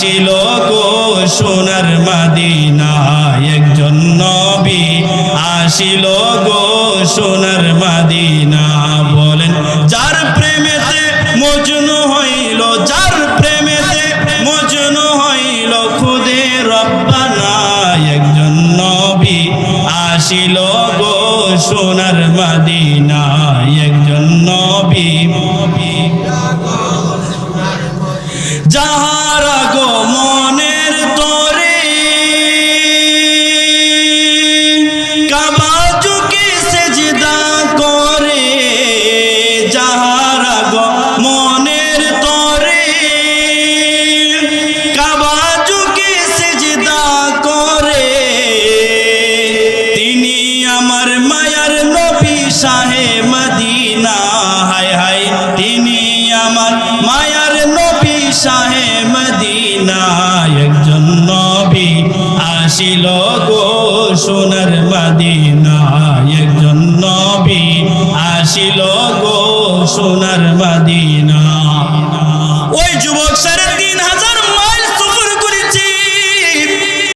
ছিল গো সোনার মাদিনা একজন নবী আসিল গো সোনার মাদিনা। বলেন, যার প্রেমেতে মজনু হইল, যার প্রেমেতে মজনু হইল, খুদে রব্বানা। একজন নবী আসিল গো সোনার মাদিনা একজন নবী জাহা নবী আসিল গো সোনার মাদিনায়। একজন নবী আসিল গো সোনার মদিনা